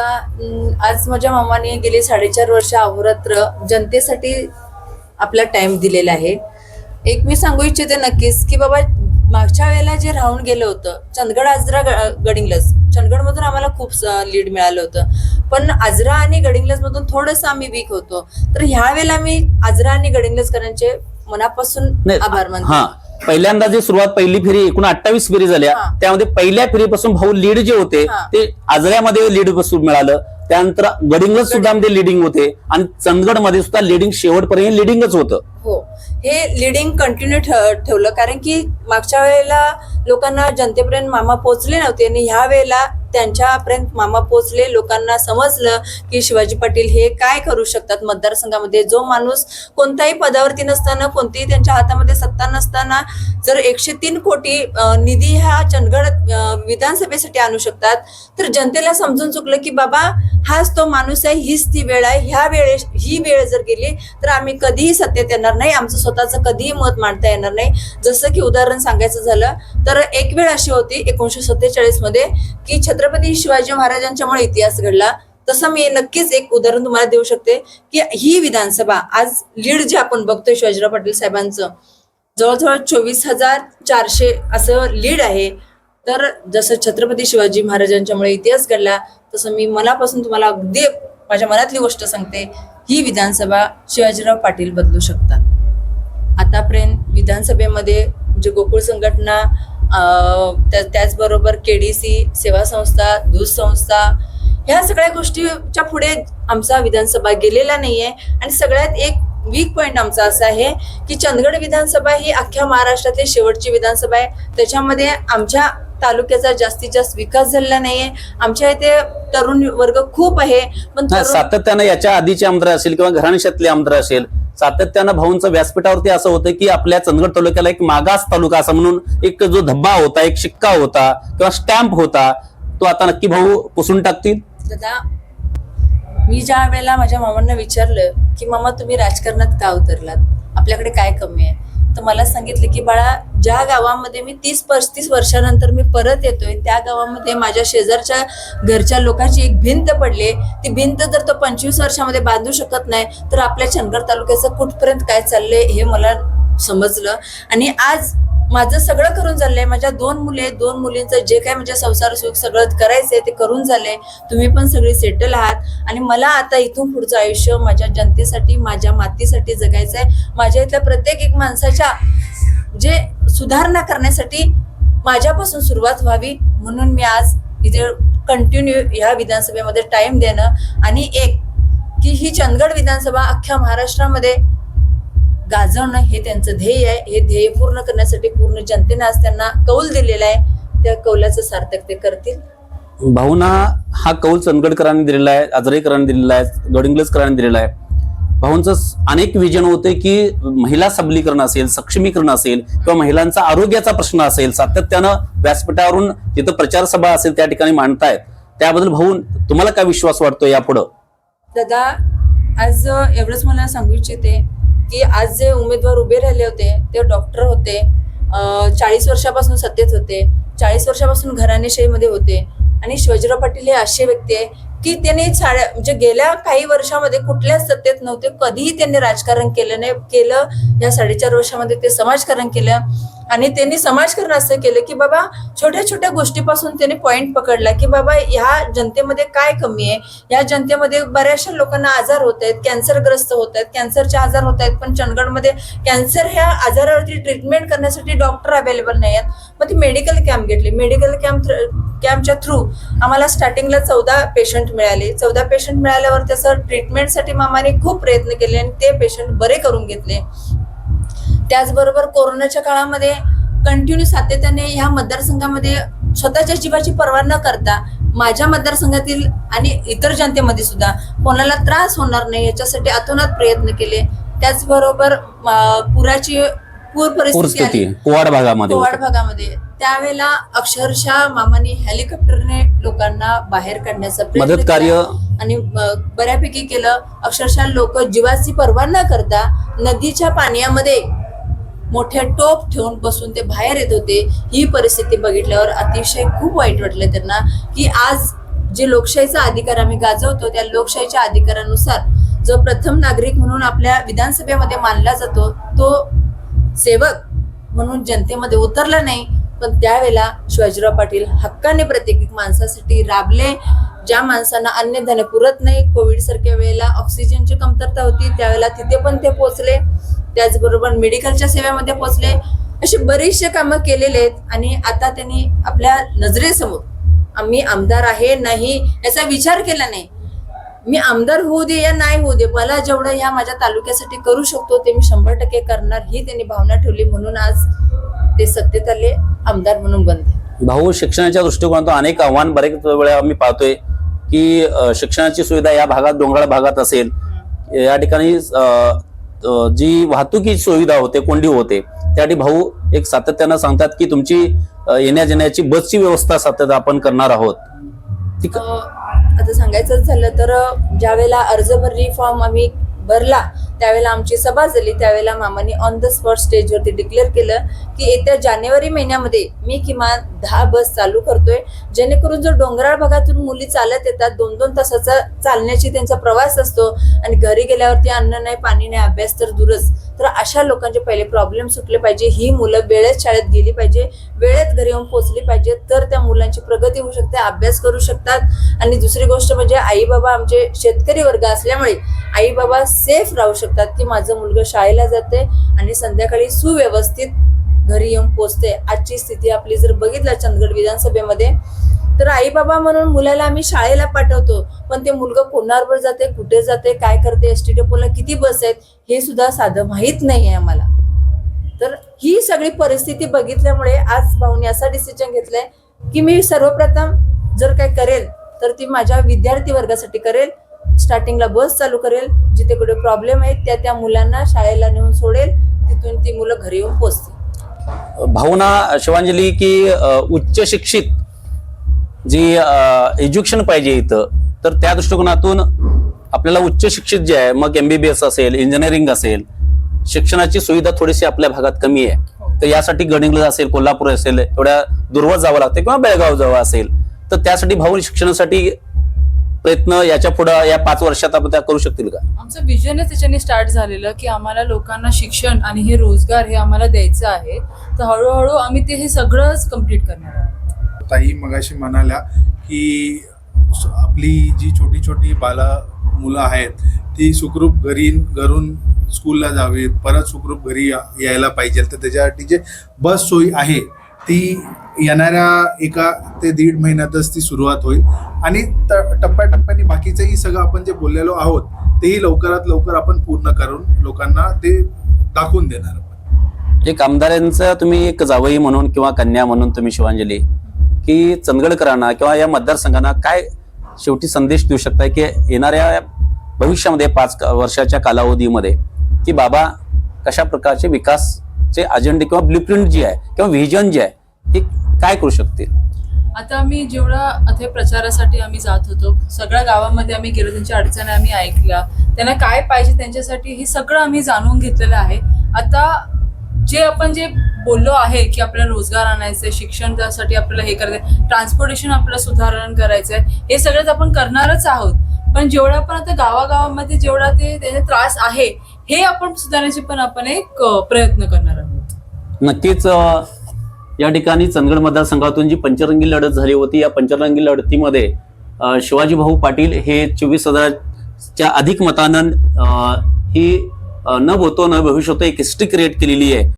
अं, आज माझ्या मामाने गेली साडेचार वर्ष अहोरात्र जनतेसाठी आपला टाइम दिलेला आहे. एक मी सांगू इच्छिते नक्कीच की बाबा मागच्या वेळेला जे राहून गेलं होतं चंदगड आजरा गडिंग्लज चंदगडमधून आम्हाला खूप लीड मिळालं होतं. पण आजरा आणि गडिंग्लजमधून थोडंसं आम्ही वीक होतो. तर ह्या वेळेला मी आजरा आणि गडिंग्लजकरांचे मनापासून आभार मानते. पहिल्यांदा जी सुरुवात पहिली फेरी एकूण अठ्ठावीस फेरी झाल्या हा. त्यामध्ये पहिल्या फेरीपासून भाऊ लीड जे होते हा. ते आजऱ्यामध्ये लीडपासून मिळालं त्यानंतर गडिंगला सुद्धा मध्ये लिडिंग होते आणि चंदगडमध्ये सुद्धा लिडिंग शेवटपर्यंत लिडिंगच होतं हे लिडिंग कंटिन्यू ठेवलं. कारण की मागच्या वेळेला लोकांना जनतेपर्यंत मामा पोचले नव्हते आणि ह्या वेळेला त्यांच्यापर्यंत मामा पोचले लोकांना समजलं की शिवाजी पाटील हे काय करू शकतात मतदारसंघामध्ये. जो माणूस कोणत्याही पदावरती नसताना कोणतीही त्यांच्या हातामध्ये सत्ता नसताना जर एकशे तीन कोटी निधी हा चंदगड विधानसभेसाठी आणू शकतात तर जनतेला समजून चुकलं की बाबा हाच तो माणूस आहे हीच ती वेळ आहे. ह्या वेळे ही वेळ जर गेली तर आम्ही कधीही सत्तेत येणार नाही. आमचं स्वतःचं कधीही मत मांडता येणार नाही. जसं की उदाहरण सांगायचं झालं तर एक वेळ अशी होती एकोणीशे सत्तेचाळीसमध्ये की छत्रपती शिवाजी महाराजांच्यामुळे इतिहास घडला. तसं मी नक्कीच एक उदाहरण तुम्हाला देऊ शकते की ही विधानसभा आज लीड जे आपण बघतोय शिवाजीराव पाटील साहेबांचं जवळजवळ चोवीस हजार चारशे असं लीड आहे. तर जसं छत्रपती शिवाजी महाराजांच्यामुळे इतिहास घडला तसं मी मनापासून तुम्हाला अगदी माझ्या मनातली गोष्ट सांगते ही विधानसभा शिवाजीराव पाटील बदलू शकतात. आतापर्यंत विधानसभेमध्ये म्हणजे गोकुळ संघटना त्या- त्याचबरोबर के डी सी सेवा संस्था दूध संस्था ह्या सगळ्या गोष्टीच्या पुढे आमचा विधानसभा गेलेला नाहीये. आणि सगळ्यात एक वीक पॉइंट आमचा असा आहे की चंदगड विधानसभा ही अख्ख्या महाराष्ट्रातली शेवटची विधानसभा आहे. त्याच्यामध्ये आमच्या तालुक्याचा जास्तीत जास्त विकास झालेला नाहीये. आमच्या इथे तरुण वर्ग खूप आहे पण सातत्यानं याच्या आधीचे आमदार असेल किंवा घराणशातले आमदार असेल सातत्यानं भाऊंचं व्यासपीठावरती असं होतं की आपल्या चंदगड तालुक्याला एक मागास तालुका असा म्हणून एक जो धब्बा होता एक शिक्का होता किंवा स्टॅम्प होता तो आता नक्की भाऊ पुसून टाकतील? मी ज्या वेळेला माझ्या मामांना विचारलं की मामा तुम्ही राजकारणात का उतरलात? आपल्याकडे काय कमी आहे? तर मला सांगितलं की बाळा ज्या गावामध्ये मी तीस पस्तीस वर्षानंतर मी परत येतोय त्या गावामध्ये माझ्या शेजारच्या घरच्या लोकांची एक भिंत पडली ती भिंत जर तो पंचवीस वर्षामध्ये बांधू शकत नाही तर आपल्या चंदगड तालुक्याचं कुठपर्यंत काय चाललंय हे मला समजलं. आणि आज माझं सगळं करून झालंय. माझ्या दोन मुले दोन मुलींचं जे काय म्हणजे संसार सुख सगळं करायचंय ते करून झालंय. तुम्ही पण सगळे सेटल आहात. आणि मला आता इथून पुढचं आयुष्य माझ्या जनतेसाठी माझ्या मातीसाठी जगायचंय. माझ्या इथल्या प्रत्येक एक माणसाच्या जे सुधारणा करण्यासाठी माझ्यापासून सुरुवात व्हावी म्हणून मी आज इथे कंटिन्यू ह्या विधानसभेमध्ये टाइम देणं. आणि एक की ही चंदगड विधानसभा अख्ख्या महाराष्ट्रामध्ये गाजवणं हे त्यांचं ध्येय आहे. हे ध्येय पूर्ण करण्यासाठी पूर्ण जनतेने आज त्यांना कौल दिलेला आहे. त्या कौलाचं सार्थक ते करतील. भाऊना हा कौल चंदगडकरांनी दिलेला आहे आजरेकरांनी दिलेला आहे गडिंग्लजकरांनी दिलेला आहे. भाऊंचं अनेक विजन होते की महिला सबलीकरण असेल सक्षमीकरण असेल किंवा महिलांचा आरोग्याचा प्रश्न असेल सातत्यानं व्यासपीठावरून जिथं प्रचार सभा असेल त्या ठिकाणी मांडतायत. त्याबद्दल भाऊ तुम्हाला काय विश्वास वाटतो यापुढं? दादा आज एवढंच मला सांगू इच्छिते. की आज जे उमेदवार उभे राहिले होते ते डॉक्टर होते चाळीस वर्षापासून सत्तेत होते चाळीस वर्षापासून घराणेशाहीमध्ये होते. आणि शिवाजीराव पाटील हे असे व्यक्ती आहे की त्यांनी साड्या म्हणजे गेल्या काही वर्षामध्ये कुठल्याच सत्तेत नव्हते कधीही त्यांनी राजकारण केलं नाही केलं या साडेचार वर्षामध्ये ते समाजकारण केलं. आणि त्यांनी समाजकारण असं केलं की बाबा छोट्या छोट्या गोष्टीपासून त्यांनी पॉईंट पकडला की बाबा ह्या जनतेमध्ये काय कमी आहे? या जनतेमध्ये बऱ्याचशा लोकांना आजार होत आहेत कॅन्सरग्रस्त होत आहेत कॅन्सरचे आजार होत आहेत पण चंदगडमध्ये कॅन्सर ह्या आजारावरती ट्रीटमेंट करण्यासाठी डॉक्टर अवेलेबल नाही आहेत. मग ती मेडिकल कॅम्प घेतली. मेडिकल कॅम्प कॅम्पच्या थ्रू आम्हाला स्टार्टिंगला चौदा पेशंट मिळाले. चौदा पेशंट मिळाल्यावर त्याचं ट्रीटमेंटसाठी मामाने खूप प्रयत्न केले आणि ते पेशंट बरे करून घेतले. त्याचबरोबर कोरोनाच्या काळामध्ये कंटिन्यू सातत्याने ह्या मतदारसंघामध्ये स्वतःच्या जीवाची पर्वा न करता माझ्या मतदारसंघातील आणि इतर जनतेमध्ये सुद्धा कोणाला त्रास होणार नाही याच्यासाठी अतोनात प्रयत्न केले त्याचबरोबर पुराची पूर परिस्थिती. कोवाड भागामध्ये कोवाड. भागामध्ये त्यावेळेला अक्षरशः मामाने हेलिकॉप्टरने लोकांना बाहेर काढण्याचा प्रयत्न मदत कार्य. आणि बऱ्यापैकी केलं अक्षरशः लोक जीवाची पर्वा न करता नदीच्या पाण्यामध्ये मोठ्या टोप ठेवून बसून ते बाहेर येत होते. ही परिस्थिती बघितल्यावर अतिशय खूप वाईट वाटलं त्यांना की आज जे लोकशाहीचा अधिकार आम्ही गाजवतो त्या लोकशाहीच्या अधिकारानुसार जो प्रथम नागरिक म्हणून आपल्या विधानसभेमध्ये मानला जातो तो सेवक म्हणून जनतेमध्ये उतरला नाही. पण त्यावेळेला शिवाजीराव पाटील हक्काने प्रत्येक माणसासाठी राबले. ज्या माणसांना अन्नधान्य पुरत नाही कोविड सारख्या वेळेला ऑक्सिजनची कमतरता होती त्यावेळेला तिथे पण ते पोहोचले. त्याचबरोबर मेडिकलच्या सेवेमध्ये पोहोचले. असे बरेचसे कामं केलेले आहेत आणि आता त्यांनी आपल्या नजरेसमोर आम्ही आमदार आहे नाही याचा विचार केला नाही. मी आमदार होऊ दे या नाही होऊ दे मला जेवढं ह्या माझ्या तालुक्यासाठी करू शकतो ते मी शंभर टक्के करणार ही त्यांनी भावना ठेवली. म्हणून आज ते सत्तेत आले आमदार म्हणून बनले भाऊ शिक्षणाच्या दृष्टिकोनातून अनेक आव्हान बरेच वेळा आम्ही पाहतोय की शिक्षणाची सुविधा या भागात डोंगराळ भागात असेल. या ठिकाणी जी वाहतुकीची सुविधा होते कोंडी होते त्यासाठी भाऊ एक सातत्यानं सांगतात की तुमची अ, येण्या जाण्याची बसची व्यवस्था सातत्य आपण करणार आहोत. आता सांगायचं झालं तर ज्या ज्यावेळेला अर्ज भरली फॉर्म आम्ही भरला त्यावेळेला आमची सभा झाली. त्यावेळेला मामाने ऑन द स्पॉट स्टेजवरती डिक्लेअर केलं की येत्या जानेवारी महिन्यामध्ये मी किमान दहा बस चालू करतोय. जेणेकरून जर डोंगराळ भागातून मुली चालत येतात दोन दोन तासाचा चालण्याची त्यांचा प्रवास असतो आणि घरी गेल्यावरती अन्न नाही पाणी नाही अभ्यास तर दूरच. तर अशा लोकांचे पहिले प्रॉब्लेम सुटले पाहिजे. ही मुलं वेळेत शाळेत गेली पाहिजे वेळेत घरी येऊन पोहोचली पाहिजे तर त्या मुलांची प्रगती होऊ शकते अभ्यास करू शकतात. आणि दुसरी गोष्ट म्हणजे आई बाबा आमचे शेतकरी वर्ग असल्यामुळे आई बाबा सेफ राहू शकतात. की माझं मुलगा शाळेला जाते आणि संध्याकाळी सुव्यवस्थित घरी येऊन पोचते. आजची स्थिती आपली जर बघितलं चंदगड विधानसभेमध्ये तर आई बाबा म्हणून मुलाला आम्ही शाळेला पाठवतो. पण ते मुलगा कोणावर जाते कुठे जाते काय करते एस टी डेपोला किती बस आहेत हे सुद्धा साधं माहीत नाही आहे आम्हाला. तर ही सगळी परिस्थिती बघितल्यामुळे आज भाऊनी असा डिसिजन घेतलाय की मी सर्वप्रथम जर काय करेल तर ती माझ्या विद्यार्थी वर्गासाठी करेल. स्टार्टिंगला बस चालू करेल जिथे कुठे प्रॉब्लेम आहेत त्या त्या मुलांना शाळेला नेऊन सोडेल तिथून ती मुलं घरी येऊन पोचतील. भावना शिवांजली की उच्च शिक्षित जी एज्युकेशन पाहिजे इथं तर त्या दृष्टिकोनातून आपल्याला उच्च शिक्षित जे आहे मग एमबीबीएस असेल इंजिनिअरिंग असेल शिक्षणाची सुविधा थोडीशी आपल्या भागात कमी आहे. तर यासाठी गडिंग्लज असेल कोल्हापूर असेल एवढ्या दुर्वत जावं लागते किंवा बेळगाव जावं असेल तर त्यासाठी भाऊ शिक्षणासाठी प्रयत्न याच्यापुढे या पाच वर्षात आपण त्या करू शकतील का? आमचं विजनच त्याच्याने स्टार्ट झालेलं की आम्हाला लोकांना शिक्षण आणि हे रोजगार हे आम्हाला द्यायचं आहे. तर हळूहळू आम्ही ते हे सगळंच कंप्लीट करणार आहोत. ताई मगाशी म्हणाल्या की आपली जी छोटी छोटी बाला मुलं आहेत ती सुखरूप घरी घरून स्कूलला जावीत परत सुखरूप घरी यायला पाहिजे. तर त्याच्यासाठी जे बस सोयी आहे ती येणाऱ्या एका ते दीड महिन्यातच ती सुरुवात होईल. आणि त- टप्प्याटप्प्याने बाकीचंही सगळं आपण जे बोललेलो आहोत तेही लवकरात लवकर आपण पूर्ण करून लोकांना ते दाखवून देणार जे कामदारांचं तुम्ही एक जावई म्हणून किंवा कन्या म्हणून तुम्ही शिवांजली की चंदगडकरांना किंवा या मतदारसंघांना काय शेवटी संदेश देऊ शकताय की येणाऱ्या भविष्यामध्ये पाच का- वर्षाच्या कालावधीमध्ये की बाबा कशा प्रकारचे विकास जे अजेंडे किंवा ब्लूप्रिंट जी आहे किंवा व्हिजन जे आहे हे काय करू शकतील? आता आम्ही जेवढा अथे प्रचारासाठी आम्ही जात होतो सगळ्या गावामध्ये आम्ही गेलो त्यांच्या अडचणी आम्ही ऐकल्या. त्यांना काय पाहिजे त्यांच्यासाठी हे सगळं आम्ही जाणून घेतलेलं आहे. आता जे आपण जे बोललो आहे की आपल्याला रोजगार आणायचं आहे शिक्षण त्यासाठी आपल्याला हे करायचं ट्रान्सपोर्टेशन आपल्याला सुधारण करायचं आहे हे सगळंच आपण करणारच आहोत. पण जेवढा पण आता गावागावामध्ये जेवढा ते त्याचा त्रास आहे हे आपण सुधारण्याचे पण आपण एक प्रयत्न करणार आहोत. नक्कीच या ठिकाणी चंदगड मतदारसंघातून जी पंचरंगी लढत झाली होती या पंचरंगी लढतीमध्ये शिवाजी भाऊ पाटील हे चोवीस हजारच्या अधिक मतानं ही न होतो न भविष्यतो एक हिस्ट्री क्रिएट केलेली आहे.